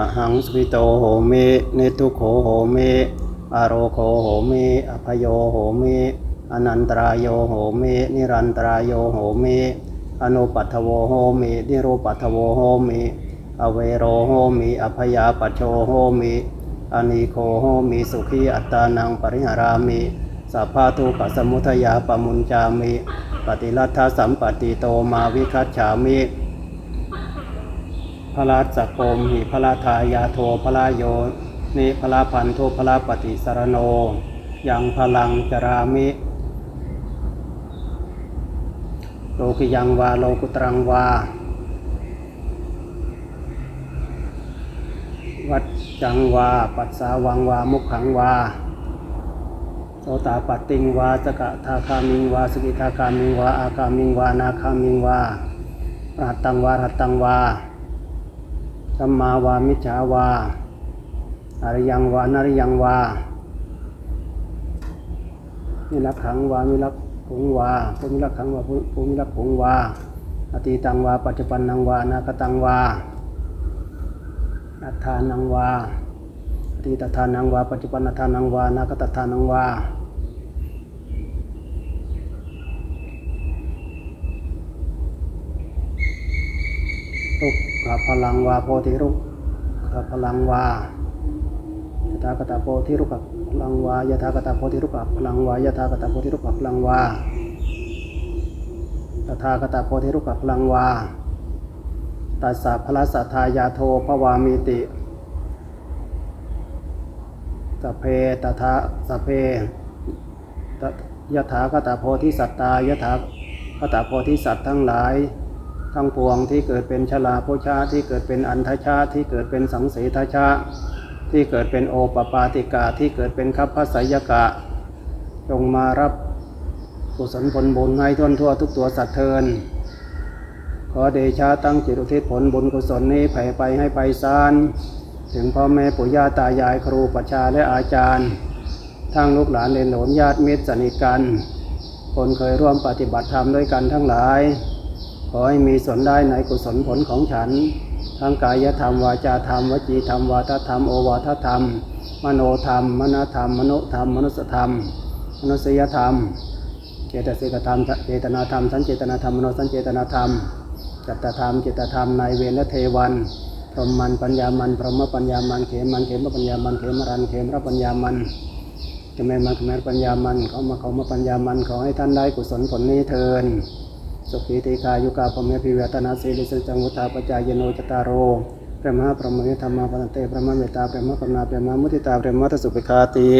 อหังสุขิโตโหเมินิทุโขโหเมอโรโคโหเมอภโยโหเมอนันตรายโยโหมินิรันตรายโยโหมิอนุปัฏฐโวโหเม นิโรปัฏฐโวโหเม อเวโรโหเมอภยาปัจโชโหเมอนิโคโหมิสุขีอัตตานังปริหารามิสัพพะทุกขสมุทยาปมุญจามิ ปฏิรัตถสัมปติโตมาวิคัจฉามิ พระราชโกมหิพระราทายาโทพระราโยนิพระราพันโทพระราปฏิสารโน ยังพลังจรามิโลกิยังวาโลกุตรังวา วัดจังวา ปัสสาวังวา มุขขังวาโสตาปตติงวาสกทาคามิงวาสกิทาคามิงวา อาคามิงวา นาคามิงวารัตตังวารัตตังวา สัมมาวามิจฉาวาอริยังวานาริยังวามิรักขังวามิรักผงวาภูมิรักขังวาภูมิรักผงวาอตีตังวา ปัจจุบันนังวานาคตังวาอัฏฐานังวาอตีตทานังวา ปัจจุบันทานังวานาคตทานังวารุก ขพลังวาโพธิรุกขพลังวายถากตาโพธิรุกขพลังวายถากตาโพธิรุกขพลังวายถากตาโพธิรุกขพลังวาตถาคตาโพธิรุกขพลังวาตัสสะพระสัทายาโทภวามิติสเพตถาสเพยถาคตาโพธิสัตตายถาคตาโพธิสัตว์ทั้งหลาย ทั้งปวงที่เกิดเป็นชลาโพชาที่เกิดเป็นอันทชาที่เกิดเป็นสังเสทชาที่เกิดเป็นโอปปาติกาที่เกิดเป็นคัพพสยกะ จงมารับกุศลผลบุญให้ทั่วทั่วทุกตัวสัตว์เทิน ขอเดชะตั้งจิตอุทิศผลบุญกุศลนี้แผ่ไปให้ไปสาน ถึงพ่อแม่ปู่ย่าตายายครูปัชชาและอาจารย์ ทั้งลูกหลานเลนหลนญาติมิตรสนิทกัน คนเคยร่วมปฏิบัติธรรมด้วยกันทั้งหลาย ขอให้มีส่วนได้ในกุศลผลของฉัน ทั้งกายธรรม วาจาธรรม วจีธรรม วาทธรรม โอวาทธรรม มโนธรรม มนธรรมมโนธรรม มนุสธรรม มนุษยธรรม เจตสิกธรรม เจตนาธรรม สันเจตนาธรรม มโนสันเจตนาธรรม จัตตธรรม จิตธรรมนายเวรเทวันพรหมมัน ปัญญามัน พรหมปัญญามัน เขมัน เขมปัญญามัน เขมรัน เขมรปัญญามันเขมมันเขมรปัญญามัน เขามาเขามาปัญญามัน ขอให้ท่านได้กุศลผลนี้เทิน สุขีติกายุกาปเมพิเวตนาสีลิสจังวุธาปจายโนจตารโรพระมหาพระมหิธรรมาปนเตพระมหาเมตตาพระมหากรุณาพระมหามุทิตาพระมหาทสุปิคาติ